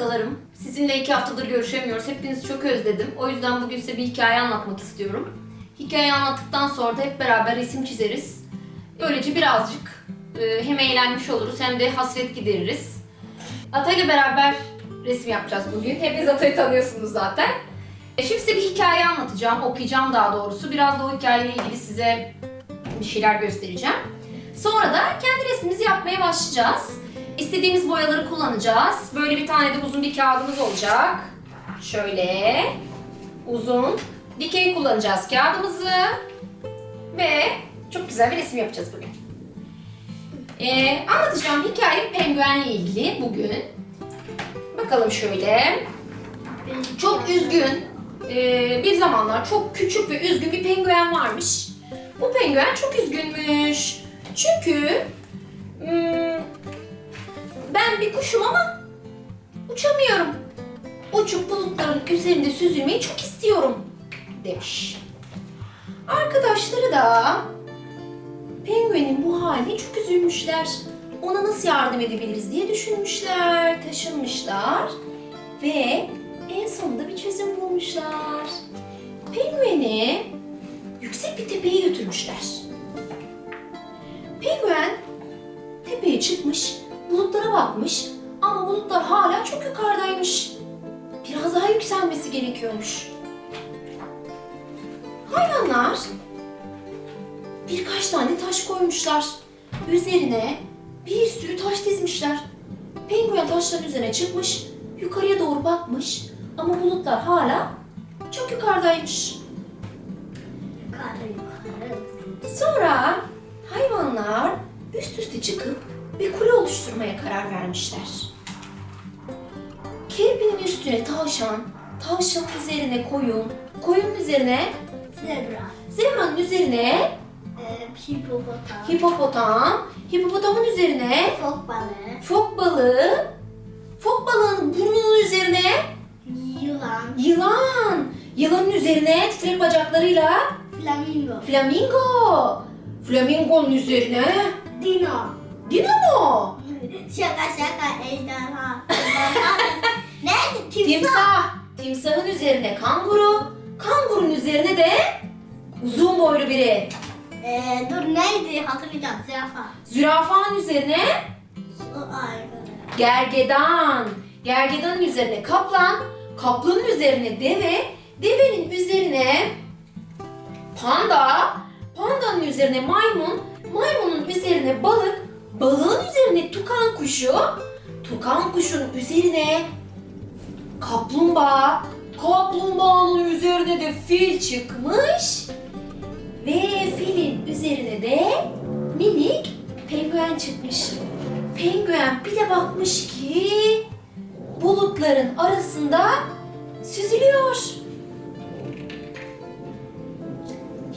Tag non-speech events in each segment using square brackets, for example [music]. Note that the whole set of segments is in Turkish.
Merhaba yavrukalarım. Sizinle iki haftadır görüşemiyoruz. Hepinizi çok özledim. O yüzden bugün size bir hikaye anlatmak istiyorum. Hikayeyi anlattıktan sonra da hep beraber resim çizeriz. Böylece birazcık e, hem eğlenmiş oluruz hem de hasret gideririz. Ata ile beraber resim yapacağız bugün. Hepiniz Ata'yı tanıyorsunuz zaten. E, Şimdi size bir hikaye anlatacağım, okuyacağım daha doğrusu. Biraz da o hikayeyle ilgili size bir şeyler göstereceğim. Sonra da kendi resmimizi yapmaya başlayacağız. İstediğimiz boyaları kullanacağız. Böyle bir tane de uzun bir kağıdımız olacak. Şöyle uzun dikey kullanacağız kağıdımızı. Ve çok güzel bir resim yapacağız bugün. Ee, anlatacağım hikaye penguenle ilgili bugün. Bakalım şöyle. Çok üzgün, ee, bir zamanlar çok küçük ve üzgün bir penguen varmış. Bu penguen çok üzgünmüş. Çünkü hmm, ben bir kuşum ama uçamıyorum. Uçup bulutların üzerinde süzülmeyi çok istiyorum demiş. Arkadaşları da penguenin bu haline çok üzülmüşler. Ona nasıl yardım edebiliriz diye düşünmüşler, taşınmışlar ve en sonunda bir çözüm bulmuşlar. Pengueni yüksek bir tepeye götürmüşler. Penguen tepeye çıkmış, bulutlara bakmış ama bulutlar hala çok yukarıdaymış. Biraz daha yükselmesi gerekiyormuş. Hayvanlar birkaç tane taş koymuşlar. Üzerine bir sürü taş dizmişler. Penguen taşların üzerine çıkmış, yukarıya doğru bakmış ama bulutlar hala çok yukarıdaymış. Yukarı yukarı. Sonra hayvanlar üst üste çıkıp bir kule oluşturmaya karar vermişler. Kirpinin üstüne tavşan, tavşanın üzerine koyun, koyunun üzerine Zebra. zebranın üzerine Ee, hipopotam. hipopotam, hipopotamın üzerine Fok balığı. fok balığı, fok balığın burnunun üzerine Yılan. yılan, yılanın üzerine titrek bacaklarıyla Flamingo. flamingo, flamingonun üzerine Dino. Dinamo, Şaka şaka ejderha. Ejderha. [laughs] Neydi? Timsah. timsah, timsahın üzerine kanguru, kangurun üzerine de uzun boylu biri, Ee, dur neydi? Hatırlayacağım. Zürafa. zürafanın üzerine O ayrı. gergedan, gergedanın üzerine kaplan, kaplanın üzerine deve, devenin üzerine panda, pandanın üzerine maymun, maymunun üzerine balık, balığın üzerine tukan kuşu, tukan kuşun üzerine kaplumbağa, kaplumbağanın üzerine de fil çıkmış ve filin üzerine de minik penguen çıkmış. Penguen bir de bakmış ki bulutların arasında süzülüyor.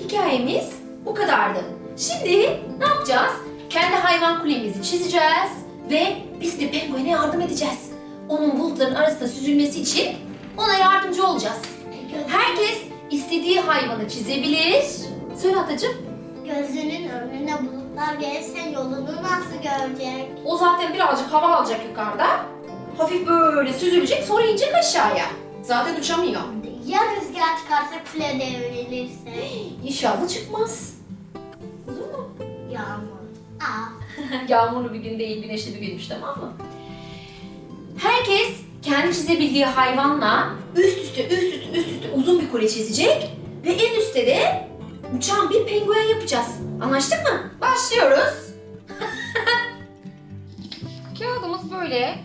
Hikayemiz bu kadardı. Şimdi ne yapacağız? Kendi hayvan kulemizi çizeceğiz ve biz de penguene yardım edeceğiz. Onun bulutların arasında süzülmesi için ona yardımcı olacağız. Herkes istediği hayvanı çizebilir. Söyle Atacığım. Gözünün önüne bulutlar gelirse yolunu nasıl görecek? O zaten birazcık hava alacak yukarıda. Hafif böyle süzülecek sonra inecek aşağıya. Zaten uçamıyor. Ya rüzgar çıkarsa kule devrilirse? [gasps] İnşallah çıkmaz. Olur mu? Yağmur. [laughs] Yağmurlu bir gün değil, güneşli bir günmüş tamam mı? Herkes kendi çizebildiği hayvanla üst üste üst üste üst üste uzun bir kule çizecek ve en üstte de uçan bir penguen yapacağız. Anlaştık mı? Başlıyoruz. [laughs] Kağıdımız böyle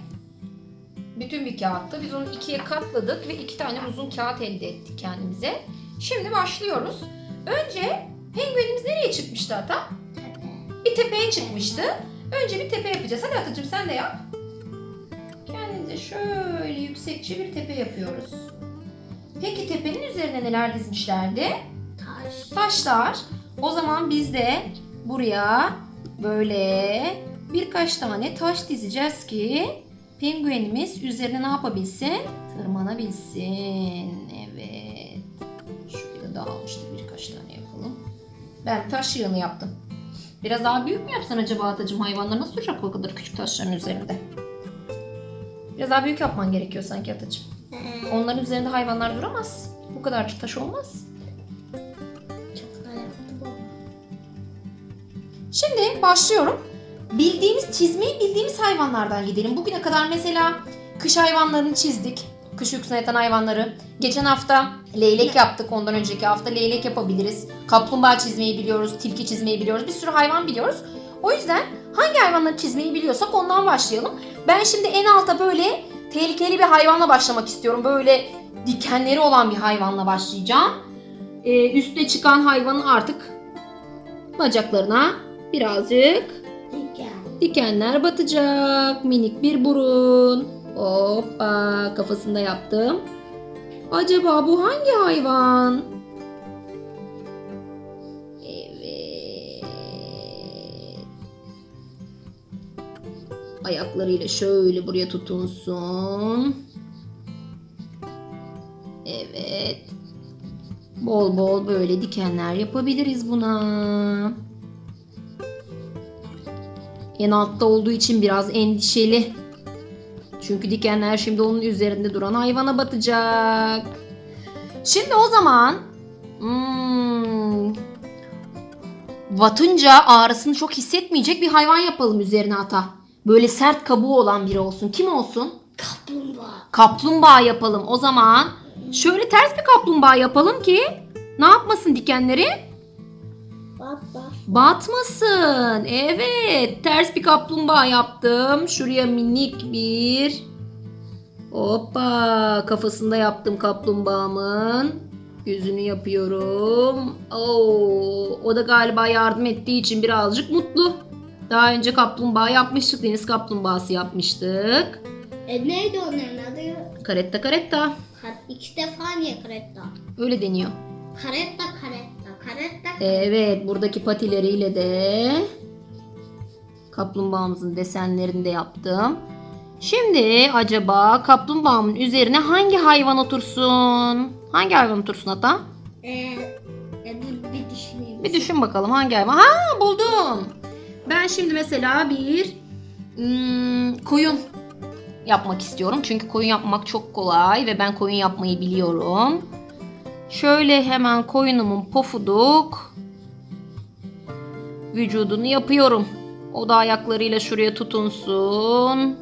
bütün bir kağıttı. Biz onu ikiye katladık ve iki tane uzun kağıt elde ettik kendimize. Şimdi başlıyoruz. Önce penguenimiz nereye çıkmıştı Ata? Bir tepeye çıkmıştı. Önce bir tepe yapacağız. Hadi Atacığım sen de yap. Kendimize şöyle yüksekçe bir tepe yapıyoruz. Peki tepenin üzerine neler dizmişlerdi? Taş. Taşlar. O zaman biz de buraya böyle birkaç tane taş dizeceğiz ki penguenimiz üzerine ne yapabilsin? Tırmanabilsin. Evet. Şöyle dağılmıştı birkaç tane yapalım. Ben taş yığını yaptım. Biraz daha büyük mü yapsan acaba Atacığım? Hayvanlar nasıl duracak o kadar küçük taşların üzerinde? Biraz daha büyük yapman gerekiyor sanki Atacığım. Ee, Onların üzerinde hayvanlar duramaz. Bu kadar taş olmaz. Şimdi başlıyorum. Bildiğimiz, çizmeyi bildiğimiz hayvanlardan gidelim. Bugüne kadar mesela kış hayvanlarını çizdik. Kış yatan hayvanları. Geçen hafta leylek yaptık. Ondan önceki hafta leylek yapabiliriz. Kaplumbağa çizmeyi biliyoruz. Tilki çizmeyi biliyoruz. Bir sürü hayvan biliyoruz. O yüzden hangi hayvanları çizmeyi biliyorsak ondan başlayalım. Ben şimdi en alta böyle tehlikeli bir hayvanla başlamak istiyorum. Böyle dikenleri olan bir hayvanla başlayacağım. Ee, üstüne çıkan hayvanın artık bacaklarına birazcık Diken. dikenler batacak. Minik bir burun. Hoppa kafasında yaptım. Acaba bu hangi hayvan? Evet. Ayaklarıyla şöyle buraya tutunsun. Evet. Bol bol böyle dikenler yapabiliriz buna. En altta olduğu için biraz endişeli. Çünkü dikenler şimdi onun üzerinde duran hayvana batacak. Şimdi o zaman hmm, batınca ağrısını çok hissetmeyecek bir hayvan yapalım üzerine ata. Böyle sert kabuğu olan biri olsun. Kim olsun? Kaplumbağa. Kaplumbağa yapalım. O zaman şöyle ters bir kaplumbağa yapalım ki ne yapmasın dikenleri? Bak. Batmasın. Evet. Ters bir kaplumbağa yaptım. Şuraya minik bir Hoppa. Kafasında yaptım kaplumbağamın. Yüzünü yapıyorum. Oo, o da galiba yardım ettiği için birazcık mutlu. Daha önce kaplumbağa yapmıştık. Deniz kaplumbağası yapmıştık. E neydi onların adı? Karetta karetta. Kar- İki defa niye karetta? Öyle deniyor. Karetta karetta. Karetta. Evet, buradaki patileriyle de kaplumbağamızın desenlerini de yaptım. Şimdi acaba kaplumbağamın üzerine hangi hayvan otursun? Hangi hayvan otursun hatta? Ee, e, dur bir düşüneyim. Bir düşün bakalım hangi hayvan. Ha buldum. Ben şimdi mesela bir hmm, koyun yapmak istiyorum. Çünkü koyun yapmak çok kolay ve ben koyun yapmayı biliyorum. Şöyle hemen koyunumun pofuduk vücudunu yapıyorum. O da ayaklarıyla şuraya tutunsun.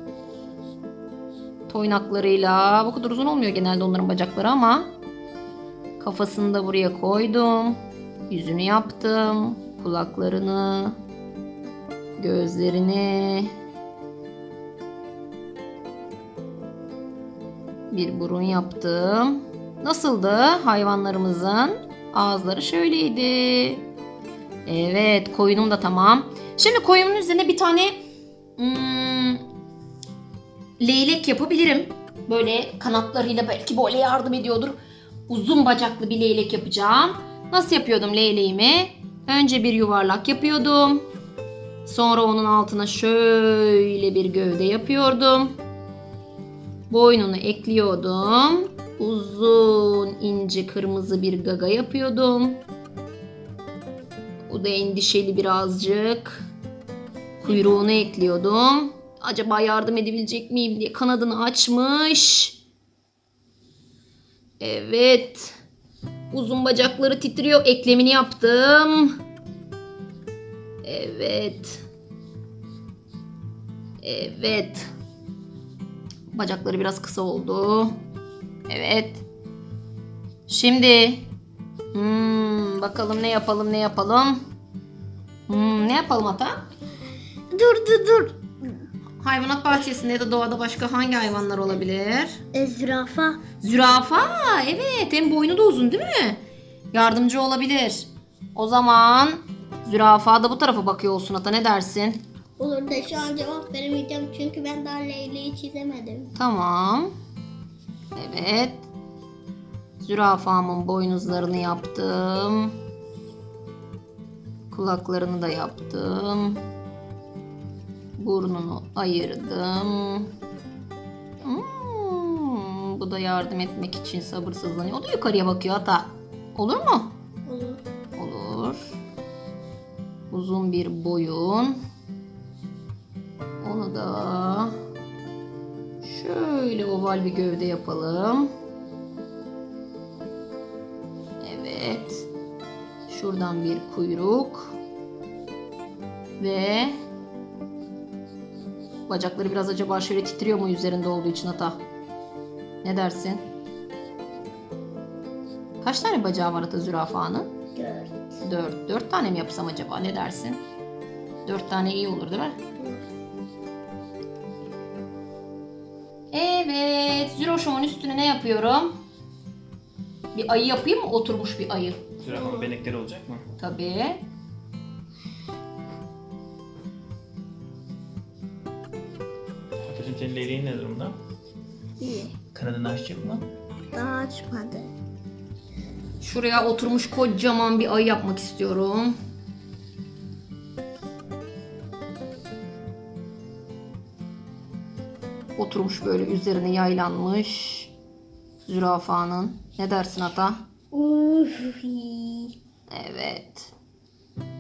Toynaklarıyla. Bu kadar uzun olmuyor genelde onların bacakları ama kafasını da buraya koydum. Yüzünü yaptım. Kulaklarını, gözlerini, bir burun yaptım. Nasıldı hayvanlarımızın? Ağızları şöyleydi. Evet, koyunum da tamam. Şimdi koyunun üzerine bir tane hmm, leylek yapabilirim. Böyle kanatlarıyla belki böyle yardım ediyordur. Uzun bacaklı bir leylek yapacağım. Nasıl yapıyordum leyleğimi? Önce bir yuvarlak yapıyordum. Sonra onun altına şöyle bir gövde yapıyordum. Boynunu ekliyordum. Uzun ince kırmızı bir gaga yapıyordum. O da endişeli birazcık. Kuyruğunu ekliyordum. Acaba yardım edebilecek miyim diye kanadını açmış. Evet. Uzun bacakları titriyor. Eklemini yaptım. Evet. Evet. Bacakları biraz kısa oldu. Evet. Şimdi hmm, bakalım ne yapalım ne yapalım. Hmm, ne yapalım ata? Dur dur dur. Hayvanat bahçesinde ya da doğada başka hangi hayvanlar olabilir? E, zürafa. Zürafa. Evet. Hem boynu da uzun değil mi? Yardımcı olabilir. O zaman zürafa da bu tarafa bakıyor olsun ata ne dersin? Olur da şu an cevap veremeyeceğim çünkü ben daha Leyli'yi çizemedim. Tamam. Evet. Zürafamın boynuzlarını yaptım. Kulaklarını da yaptım. Burnunu ayırdım. Hmm, bu da yardım etmek için sabırsızlanıyor. O da yukarıya bakıyor hata. Olur mu? Olur. Olur. Uzun bir boyun. Oval bir gövde yapalım. Evet. Şuradan bir kuyruk. Ve bacakları biraz acaba şöyle titriyor mu üzerinde olduğu için ata? Ne dersin? Kaç tane bacağı var ata zürafanın? Dört. Dört. Dört tane mi yapsam acaba? Ne dersin? Dört tane iyi olur değil mi? Evet. Züroşomun üstüne ne yapıyorum? Bir ayı yapayım mı? Oturmuş bir ayı. Zürafanın benekleri olacak mı? Tabii. Ateşim senin leyleğin ne durumda? İyi. Kanadını açacak mı? Daha açmadı. Şuraya oturmuş kocaman bir ayı yapmak istiyorum. Oturmuş böyle üzerine yaylanmış zürafanın. Ne dersin ata? Uf. Evet.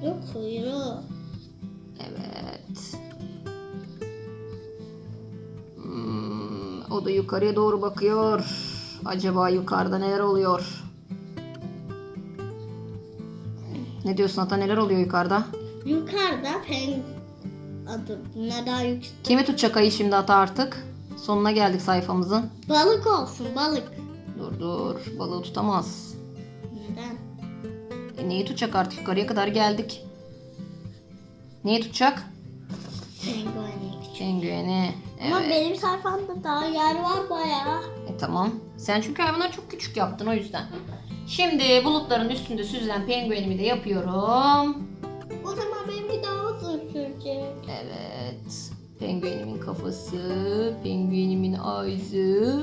Yok kuyruğu. Evet. Hmm, o da yukarıya doğru bakıyor. Acaba yukarıda neler oluyor? Ne diyorsun Ata neler oluyor yukarıda? Yukarıda pen adı ne daha yüksek. Kimi tutacak ayı şimdi Ata artık? Sonuna geldik sayfamızın. Balık olsun balık. Dur dur balığı tutamaz. Neden? E, neyi tutacak artık yukarıya kadar geldik. Neyi tutacak? Pengueni. Ama Evet. benim sayfamda daha yer var bayağı. E tamam. Sen çünkü hayvanları çok küçük yaptın o yüzden. Şimdi bulutların üstünde süzülen penguenimi de yapıyorum. Penguenimin kafası, penguenimin ağzı.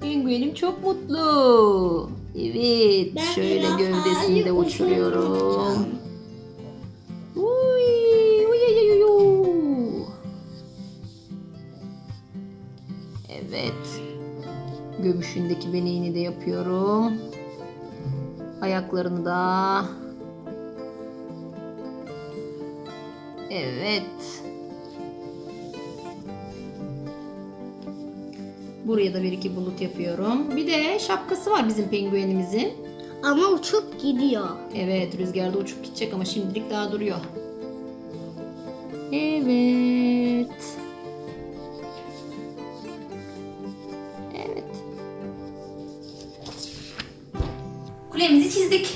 Penguenim çok mutlu. Evet. Ben şöyle zürafayı gövdesini de uzun uçuruyorum. Uy, uy, uy, uy, uy. Evet. Göbüşündeki beneğini de yapıyorum. Ayaklarını da. Evet. Buraya da bir iki bulut yapıyorum. Bir de şapkası var bizim penguenimizin. Ama uçup gidiyor. Evet rüzgarda uçup gidecek ama şimdilik daha duruyor. Evet. Evet. Kulemizi çizdik.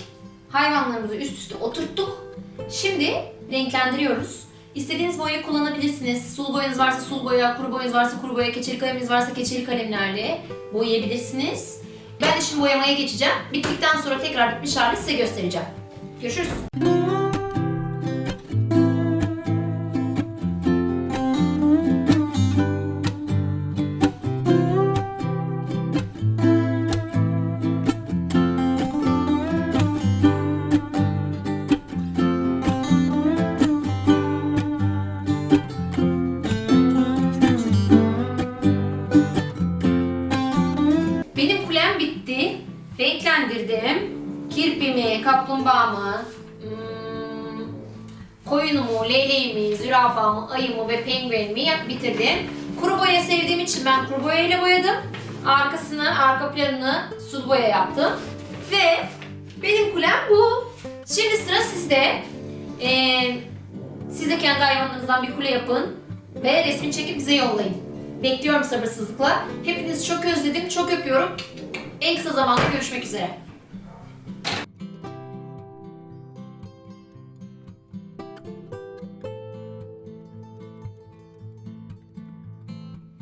Hayvanlarımızı üst üste oturttuk. Şimdi renklendiriyoruz. İstediğiniz boyayı kullanabilirsiniz. Sulu boyanız varsa sulu boya, kuru boyanız varsa kuru boya, keçeli kaleminiz varsa keçeli kalemlerle boyayabilirsiniz. Ben de şimdi boyamaya geçeceğim. Bittikten sonra tekrar bitmiş halini size göstereceğim. Görüşürüz. Renklendirdim. Kirpimi, kaplumbağamı, hmm, koyunumu, leyleğimi, zürafamı, ayımı ve penguenimi bitirdim. Kuru boya sevdiğim için ben kuru boyayla boyadım. Arkasını, arka planını sulu boya yaptım. Ve benim kulem bu. Şimdi sıra sizde. Ee, siz de kendi hayvanlarınızdan bir kule yapın ve resmini çekip bize yollayın. Bekliyorum sabırsızlıkla. Hepinizi çok özledim, çok öpüyorum. En kısa zamanda görüşmek üzere.